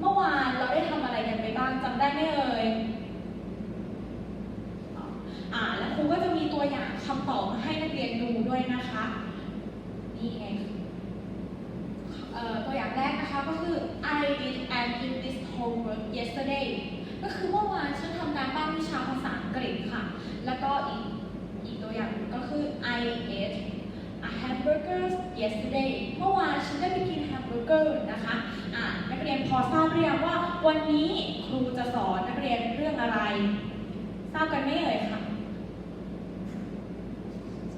เมื่อวานเราได้ทำอะไรกันไปบ้างจำได้ไหมเอ่ยอ่าแล้วครูก็จะมีตัวอย่างคำตอบมาให้นักเรียนดูด้วยนะคะ นี่ไงตัวอย่างแรกนะคะก็คือ I did and did this homework yesterday ก็คือเมื่อวานฉันทำการบ้านวิชาภาษาอังกฤษค่ะ แล้วก็อีกอีกตัวอย่างก็คือ I ate a hamburger yesterday เมื่อวานฉันได้ไปกินแฮมเบอร์เกอร์นะคะอ่านักเรียนพอทราบหรือยังว่า วันนี้ครูจะสอนนักเรียนเรื่องอะไร ทราบกันไหมเอ่ยค่ะ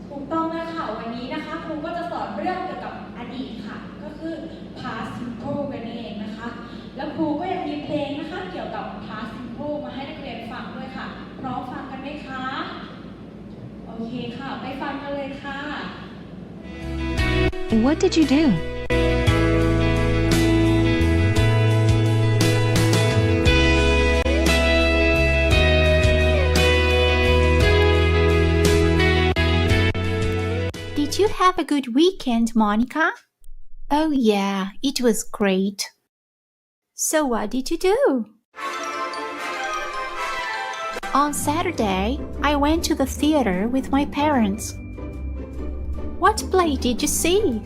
ถูกต้องแล้วค่ะวันนี้นะคะ ครูก็จะสอนเรื่องเกี่ยวกับอดีตค่ะ ก็คือ past simple กันเองนะคะ แล้วครูก็ยังมีเพลงนะคะ เกี่ยวกับ past simple มาให้นักเรียนฟังด้วยค่ะพร้อมฟังกันไหมคะ โอเคค่ะ ไปฟังกันเลยค่ะ What did you do? Did you have a good weekend, Monica? Oh, yeah, it was great. So, what did you do? On Saturday, I went to the theater with my parents. What play did you see?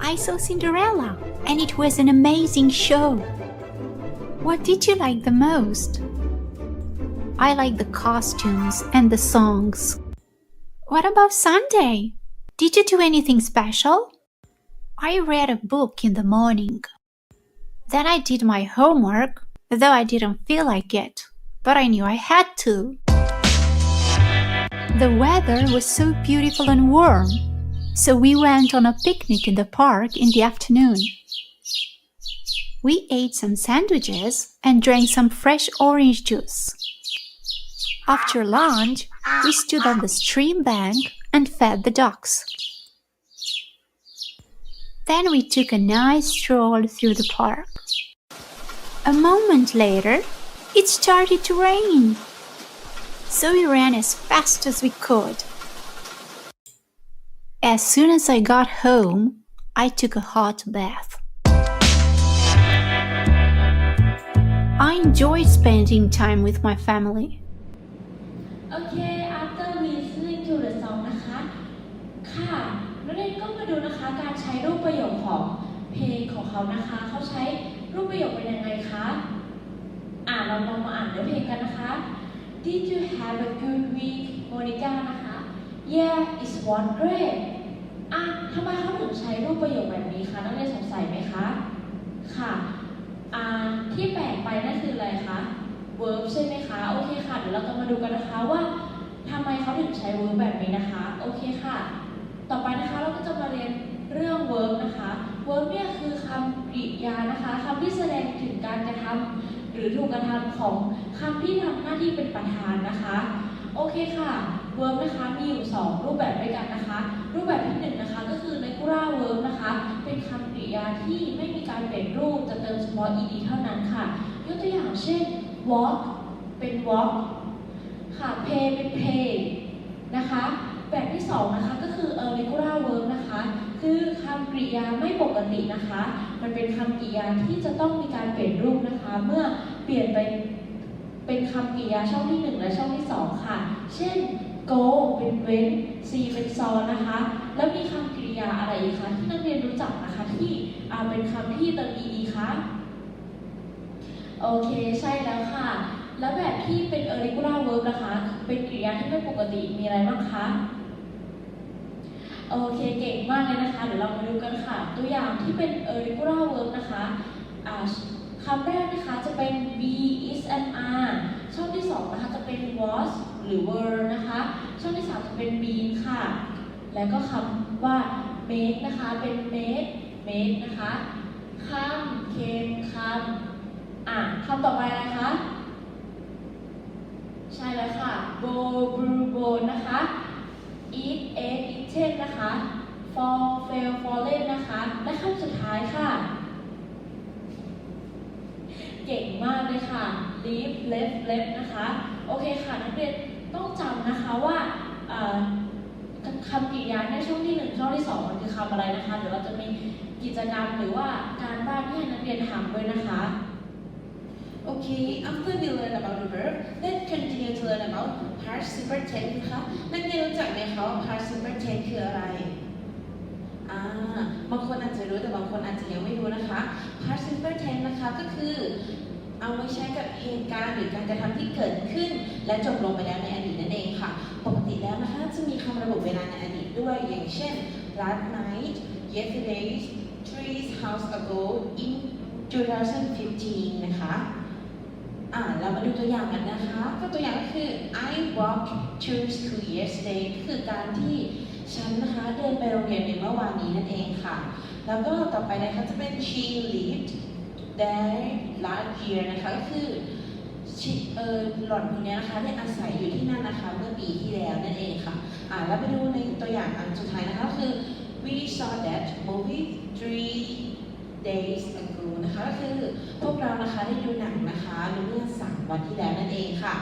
I saw Cinderella, and it was an amazing show. What did you like the most? I like the costumes and the songs. What about Sunday? Did you do anything special? I read a book in the morning. Then I did my homework, though I didn't feel like it, but I knew I had to. The weather was so beautiful and warm, so we went on a picnic in the park in the afternoon. We ate some sandwiches and drank some fresh orange juice. After lunch, we stood on the stream bank and fed the ducks. Then we took a nice stroll through the park. A moment later, it started to rain So we ran as fast as we could. As soon as I got home, I took a hot bath. I enjoyed spending time with my family. โอเค after listening to the song นะคะ ค่ะนักเรียนก็มาดูนะคะการใช้รูปประโยคของเพลงของเขานะคะ เขาใช้รูปประโยคเป็นยังไงคะ อ่าเราลองมาอ่านเนื้อเพลงกันนะคะ Did you have a good week Monica นะคะ Yeah it's one great อะทำไมเขาถึงใช้รูปประโยคแบบนี้คะนักเรียนสงสัยไหมคะ ค่ะอ่าที่แปลกไปนั่นคืออะไรคะ verb ใช่ไหมคะ โอเคค่ะ เดี๋ยวเราจะมาดูกันนะคะว่าทำไมเขาถึงใช้ verb แบบนี้นะคะ โอเคค่ะ ต่อไปนะคะเราก็จะมาเรียนเรื่อง verb นะคะ verb เนี่ยคือคำกริยานะคะคำที่แสดงถึงการกระทำ หรือถูกกระทำของคำที่ทำหน้าที่เป็นประธานนะคะ โอเคค่ะ verb นะคะมีอยู่ 2 รูปแบบด้วยกันนะคะ รูปแบบที่1นะคะก็คือ regular verb นะคะ เป็นคำกริยาที่ไม่มีการเปลี่ยนรูปจะเติมเฉพาะ ed เท่านั้นค่ะ ยกตัวอย่างเช่น walk เป็น walk ค่ะ pay เป็น pay นะคะ แบบที่สองนะคะก็คือ irregular verb นะคะ คือคำกริยาไม่ปกตินะคะ มันเป็นคำกริยาที่จะต้องมีการเปลี่ยนรูปนะคะ เมื่อเปลี่ยนไปเป็นคำกริยาช่องที่หนึ่งและช่องที่สองค่ะ เช่น go เป็นเว้น see เป็นซอนนะคะ แล้วมีคำกริยาอะไรอีกคะที่นักเรียนรู้จักนะคะที่เป็นคำที่เติม ed คะโอเคใช่แล้วค่ะ แล้วแบบที่เป็น irregular verb นะคะ เป็นกริยาที่ไม่ปกติมีอะไรบ้างคะ โอเคเก่งมากเลยนะคะ เดี๋ยวเรามาดูกันค่ะ ตัวอย่างที่เป็น irregular verb นะคะคำแรกนะคะจะเป็น be is and are ช่องที่สองนะคะจะเป็น was หรือ were นะคะ ช่องที่สามจะเป็น been ค่ะ แล้วก็คำว่า make นะคะเป็น made made นะคะ come came come อะคำต่อไปอะไรคะ ใช่แล้วค่ะ bo brew bone นะคะ eat ate eaten นะคะ fall fail fallen นะคะ และคำสุดท้ายค่ะ เก่งมากเลยค่ะ leave left left นะคะ โอเคค่ะ นักเรียนต้องจำนะคะว่าคำกริยาในช่องที่หนึ่งช่องที่สองมันคือคำอะไรนะคะ เดี๋ยวเราจะมีกิจกรรมหรือว่าการบ้านที่ให้นักเรียนทำด้วยนะคะ Okay, after we learn about the verb, let's continue to learn about participle tense นะคะนักเรียนรู้จักไหมคะว่า participle tense คืออะไรอ่าบางคนอาจจะรู้แต่บางคนอาจจะยังไม่รู้นะคะ participle tense นะคะก็คือเอาไว้ใช้กับเหตุการณ์หรือการกระทำที่เกิดขึ้น และจบลงไปแล้วในอดีตนั่นเองค่ะ ปกติแล้วนะคะจะมีคำระบุเวลาในอดีตด้วยอย่างเช่น last night yesterday three hours ago in 2015 นะคะ อ่าเรามาดูตัวอย่างกันนะคะก็ตัวอย่างก็คือ I walked to school yesterday คือการที่ฉันนะคะเดินไปโรงเรียนในเมื่อวานนี้นั่นเองค่ะ แล้วก็ต่อไปนะคะจะเป็น she lived there last year นะคะก็คือเออหล่อนคนนี้นะคะได้อาศัยอยู่ที่นั่นนะคะเมื่อปีที่แล้วนั่นเองค่ะอ่าแล้วไปดูในตัวอย่างอันสุดท้ายนะคะก็คือ we saw that movie three days ago นะคะก็คือพวกเรานะคะได้ดูหนังนะคะเมื่อสามวันที่แล้วนั่นเองค่ะ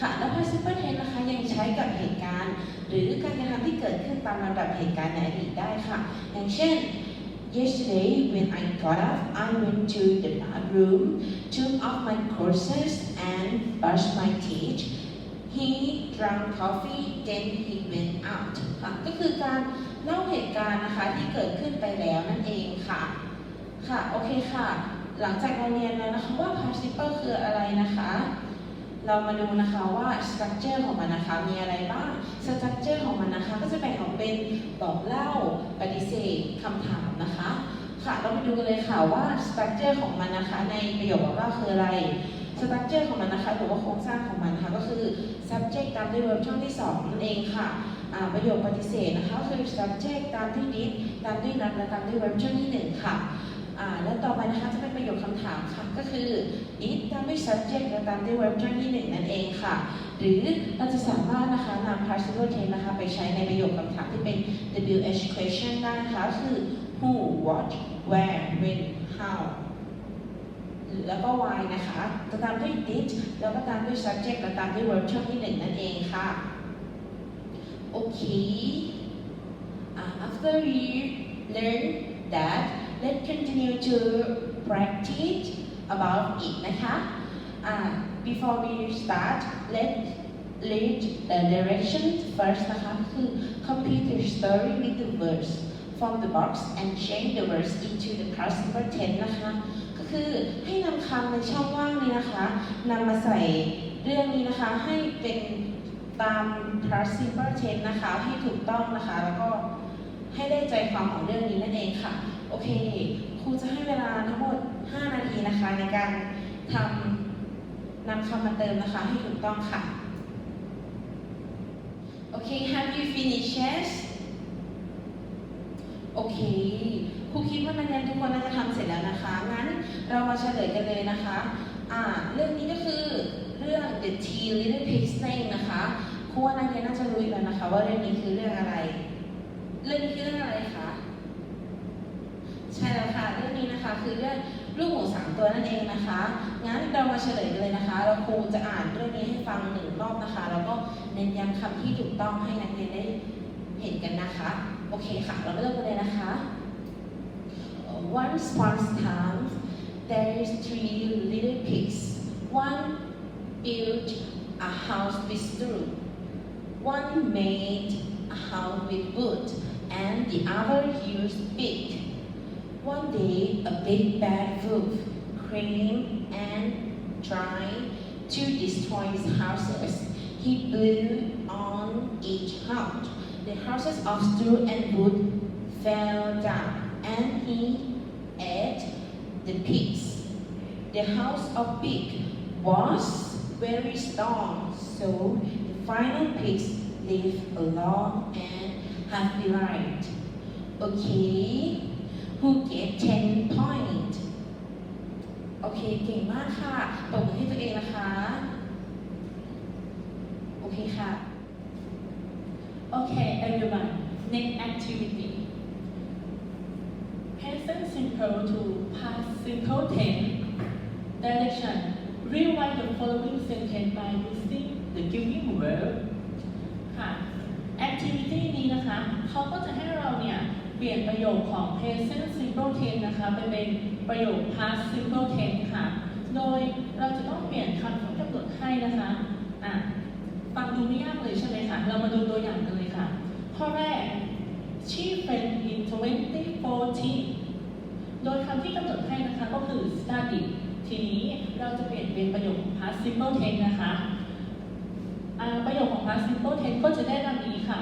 ค่ะแล้ว participle tense นะคะยังใช้กับเหตุการณ์ หรือการกระทำที่เกิดขึ้นตามลำดับเหตุการณ์ในอดีตได้ค่ะ อย่างเช่น yesterday when I got up I went to the bathroom took off my clothes and brushed my teeth he drank coffee then he went out ค่ะก็คือการเล่าเหตุการณ์นะคะที่เกิดขึ้นไปแล้วนั่นเองค่ะ ค่ะ โอเคค่ะ หลังจากเราเรียนแล้วนะคะว่า participle คืออะไรนะคะ เรามาดูนะคะว่า structure ของมันนะคะ มีอะไรบ้าง structure ของมันนะคะ ก็จะแบ่งออกเป็นบอกเล่า ปฏิเสธคำถามนะคะ ค่ะ เรามาดูกันเลยค่ะว่า structure ของมันนะคะ ในประโยคบอกเล่าคืออะไร structure ของมันนะคะ หรือว่าโครงสร้างของมันนะคะ ก็คือ subject ตามด้วย verb ช่องที่สองนั่นเองค่ะประโยคปฏิเสธนะคะคือ subject ตามด้วย did ตามด้วย not และตามด้วย verb ช่องที่หนึ่งค่ะ แล้วต่อไปนะคะจะเป็นประโยคคำถามค่ะก็คือ it ตามด้วย subject และตามด้วย verb ช่องที่หนึ่งนั่นเองค่ะ หรือเราจะสามารถนะคะนำ participle tense นะคะไปใช้ในประโยคคำถามที่เป็น WH question ได้นะคะคือ who what where when how แล้วก็ why นะคะจะตามด้วย did แล้วก็ตามด้วย subject และตามด้วย verb ช่องที่หนึ่งนั่นเองค่ะ โอเค after we learn that let's continue to practice about it นะคะ uh, before we start let's read the directions first นะคะคือ complete the story with the words from the box and change the words into the participle tense นะคะก็คือให้นำคำในช่องว่างนี้นะคะนำมาใส่เรื่องนี้นะคะให้เป็นตาม participle tense นะคะให้ถูกต้องนะคะแล้วก็ ให้ได้ใจความของเรื่องนี้นั่นเองค่ะ โอเค ครูจะให้เวลาทั้งหมด 5 นาทีนะคะ ในการทำนำคำมาเติมนะคะให้ถูกต้องค่ะ โอเค have you finished yes โอเค ครูคิดว่านักเรียนทุกคนน่าจะทำเสร็จแล้วนะคะ งั้นเรามาเฉลยกันเลยนะคะ อ่า เรื่องนี้ก็คือเรื่อง The Tea Little Pigs นั่นเองนะคะครูว่านักเรียนน่าจะรู้อยู่แล้วนะคะ ว่าเรื่องนี้คือเรื่องอะไร เรื่องนี้คือเรื่องอะไรคะใช่แล้วค่ะเรื่องนี้นะคะคือเรื่องลูกหมูสามตัวนั่นเองนะคะงั้นเรามาเฉลยกันเลยนะคะ เราครูจะอ่านเรื่องนี้ให้ฟังหนึ่งรอบนะคะ แล้วก็เน้นย้ำคำที่ถูกต้องให้นักเรียนได้เห็นกันนะคะ โอเคค่ะ เราเริ่มกันเลยนะคะ Once upon a time there is three little pigs one built a house with straw one made a house with wood and the other used brick One day, a big bad wolf came and tried to destroy his houses. He blew on each house. The houses of straw and wood fell down, and he ate the pigs. The house of pig was very strong, so the final pigs lived a long and happy life. Okay. who get 10 point โอเค เก่งมากค่ะตบมือให้ตัวเองนะคะ โอเคค่ะ Okay, everyone. Next activity. Present simple to past simple tense. Direction. Rewrite the following sentence by using the given verb. ค่ะ activity นี้นะคะเขาก็จะให้เราเนี่ยเปลี่ยนประโยคของ present simple tense นะคะไปเป็นประโยค past simple tense ค่ะ โดยเราจะต้องเปลี่ยนคำที่กำหนดให้นะคะอะฟังดูไม่ยากเลยใช่ไหมคะ เรามาดูตัวอย่างกันเลยค่ะ ข้อแรก she fell in 2014 โดยคำที่กำหนดให้นะคะก็คือ study ทีนี้เราจะเปลี่ยนเป็นประโยค past simple tense นะคะ ประโยคของ past simple tense ก็จะได้ดังนี้ค่ะ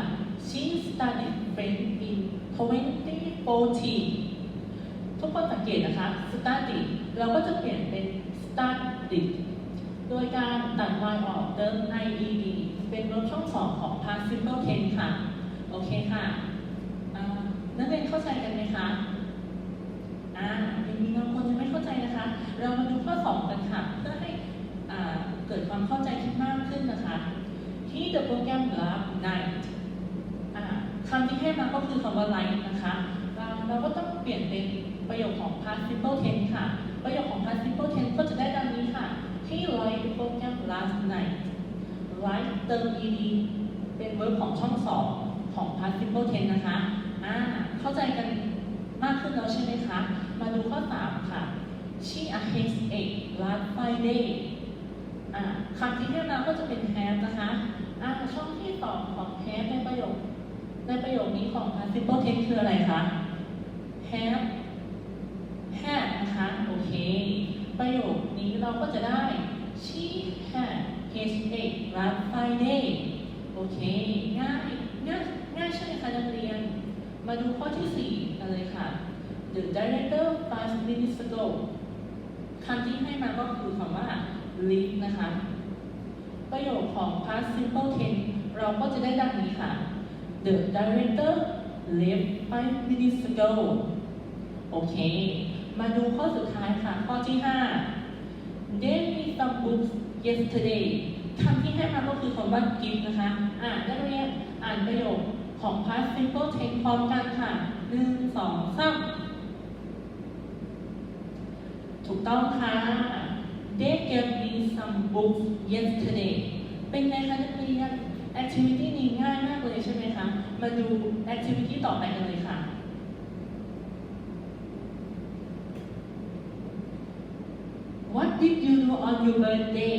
she studied French in 2014 ทุกคนสังเกตนะคะ study เราก็จะเปลี่ยนเป็น studied โดยการตัด y ออกเติม ied เป็นลบช่องสองของ past simple tense ค่ะ โอเคค่ะนักเรียนเข้าใจกันไหมคะอ่ายังมีบางคนยังไม่เข้าใจนะคะ เรามาดูข้อสองกันค่ะ เพื่อให้เกิดความเข้าใจที่มากขึ้นนะคะที่ the program last night อ่าคำที่ให้ มาก็คือคำว่า light นะคะ เราก็ต้องเปลี่ยนเป็นประโยคของ past simple tense ค่ะ ประโยคของ past simple tense ก็จะได้ดังนี้ค่ะที่ light the program last night light เติม ed เป็น verb ของช่องสองของ past simple tense นะคะอ่าเข้าใจกันมากขึ้นแล้วใช่ไหมคะ มาดูข้อ 3 ค่ะ she a has a last Friday อ่าคำที่ให้มาก็จะเป็น have นะคะอ่าช่องที่สองของ have ในประโยค ในประโยคนี้ของ past simple tense คืออะไรคะ have had นะคะ โอเค ประโยคนี้เราก็จะได้ she had has a last Friday โอเค ง่าย ง่าย ง่ายใช่ไหมคะนักเรียน มาดูข้อที่ 4 กันเลยค่ะ The director five minutes ago คำที่ให้มาก็คือคำว่า leave นะคะ ประโยคของ past simple tense เราก็จะได้ดังนี้ค่ะ The director left five minutes ago โอเค มาดูข้อสุดท้ายค่ะ ข้อที่ 5 They me some books yesterday คำที่ให้มาก็คือคำว่า give นะคะ อ่านนักเรียนอ่านประโยคของ past simple tense พร้อมกันค่ะหนึ่งสองสามถูกต้องค่ะ They gave me some books yesterday เป็นไงคะนักเรียน activity นี้ง่ายมากเลยใช่ไหมคะ มาดู activity ต่อไปกันเลยค่ะ What did you do on your birthday?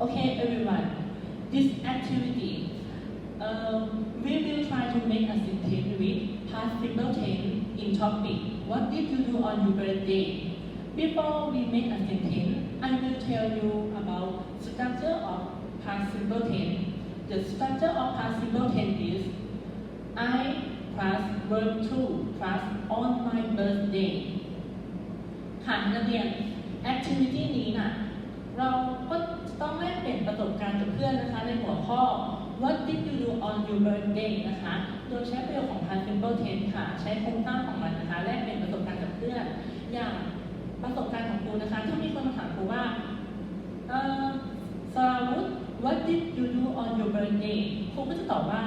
Okay, everyone. This activity, um, we will try to make a sentence with past simple tense in topic. What did you do on your birthday? Before we make a sentence, I will tell you about structure of past simple tense. The structure of past simple tense is I plus verb to plus on my birthday ค่ะนักเรียน activity นี้น่ะเราก็ต้องแลกเปลี่ยนประสบการณ์กับเพื่อนนะคะในหัวข้อ What did you do on your birthday นะคะ โดยใช้ประโยคของ past simple tense ค่ะ ใช้โครงสร้างของมันนะคะ นะคะถ้ามีคนมาถามครูว่าเออสราวุธ What did you do on your birthday ครูก็จะตอบว่า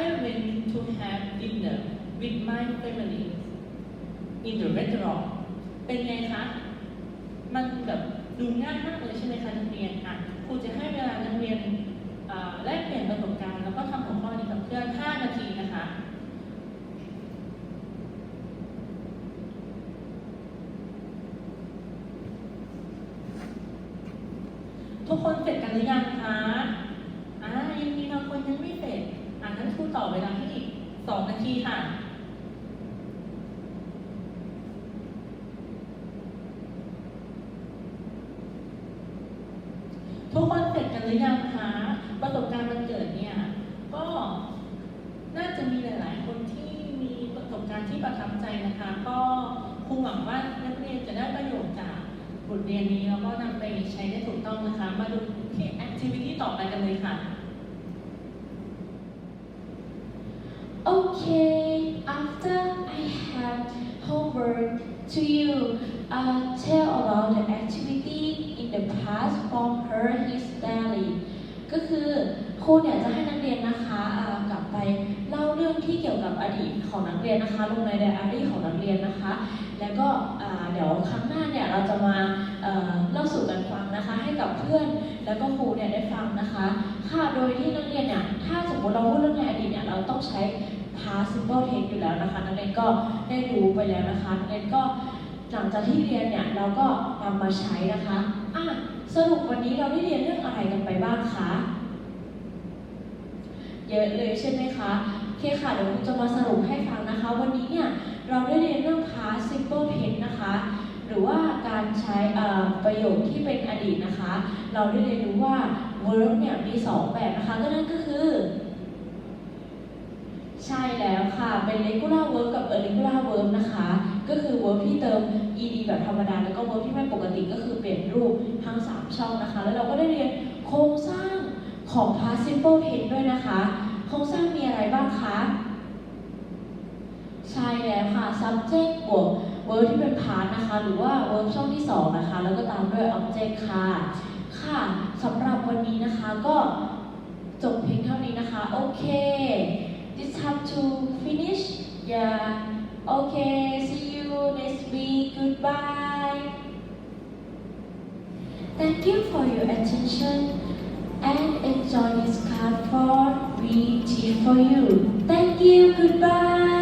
I went to have dinner with my family in the restaurant เป็นไงคะ มันแบบดูง่ายมากเลยใช่ไหมคะนักเรียนอะครูจะให้เวลานักเรียนอ่าแลกเปลี่ยนประสบการณ์แล้วก็ทำหัวข้อนี้กับเพื่อน 5 นาทีนะคะ ทุก คนเสร็จกันหรือยังคะอ่ายังมีบางคนยังไม่เสร็จอ่านั้นครูต่อเวลาให้อีกสองนาทีค่ะทุกคนเสร็จกันหรือยังคะประสบการณ์วันเกิดเนี่ย ก็น่าจะมีหลาย ๆ คนที่มีประสบการณ์ที่ประทับใจนะคะ ก็ครูหวังว่านักเรียนจะได้ประโยชน์จากบท เรียนนี้แล้วก็นำไปใช้ได้ถูกต้องนะคะ มาดูที่ activity ต่อไปกันเลยค่ะ Okay, after I have homework to you, uh, tell about the activity in the past from her his diary ก็คือครูเนี่ยจะให้นักเรียนนะคะกลับไปเล่าเรื่องที่เกี่ยวกับอดีตของนักเรียนนะคะ ลงในไดอารี่ของนักเรียนนะคะ แล้วก็เดี๋ยวครั้งหน้าเนี่ยเราจะมา เล่าสู่กันฟังนะคะ ให้กับเพื่อนแล้วก็ครูเนี่ยได้ฟังนะคะ ค่ะโดยที่นักเรียนเนี่ยถ้าสมมติเราพูดเรื่องในอดีตเนี่ยเราต้องใช้ past simple tense อยู่แล้วนะคะ นักเรียนก็ได้รู้ไปแล้วนะคะนักเรียนก็หลังจากที่เรียนเนี่ยเราก็นำมาใช้นะคะอะสรุปวันนี้เราได้เรียนเรื่องอะไรกันไปบ้างคะเยอะเลยใช่ไหมคะโอเคค่ะเดี๋ยวครูจะมาสรุปให้ฟังนะคะ วันนี้เนี่ยเราได้เรียนเรื่อง past simple tense นะคะ หรือว่าการใช้ประโยคที่เป็นอดีตนะคะ เราได้เรียนรู้ว่า verb เนี่ยมีสองแบบนะคะ ก็นั่นก็คือ ใช่แล้วค่ะ เป็น regular verb กับ irregular verb นะคะ ก็คือ verb ที่เติม ed แบบธรรมดา แล้วก็ verb ที่ไม่ปกติก็คือเปลี่ยนรูปทั้ง 3 ช่องนะคะ แล้วเราก็ได้เรียนโครงสร้างของ past simple tense ด้วยนะคะ โครงสร้างมีอะไรบ้างคะ ใช่แล้วค่ะ subject บวก verb ที่เป็น past นะคะ หรือว่า verb ช่องที่ 2 นะคะ แล้วก็ตามด้วย object ค่ะ ค่ะสำหรับวันนี้นะคะก็จบเพียงเท่านี้นะคะ โอเค this have to finish yeah okay see you next week goodbye thank you for your attention and enjoy this card for we teach for you thank you goodbye